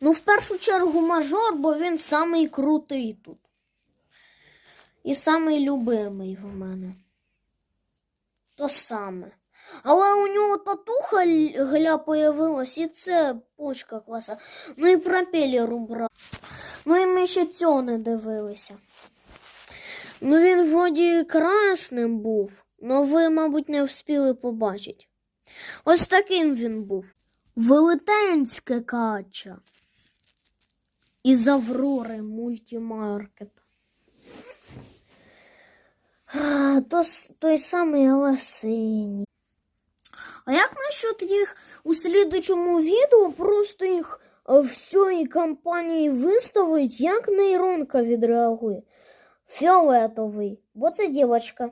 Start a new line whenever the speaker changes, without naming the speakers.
Ну, в першу чергу мажор, бо він самий крутий тут. І самий любимий в мене. То саме. Але у нього татуха гля появилась, і це почка класа. Ну і пропелер убрав. Ну і ми ще цього не дивилися. Ну він вроді красним був, але ви, мабуть, не встигли побачити. Ось таким він був. Велетенське кача. Із Аврори мультимаркет. То, той самий, але. А як насчет їх у слідучому відео просто їх е, всієї компанії виставить, як нейронка відреагує? Фіолетовий, бо це дівчинка.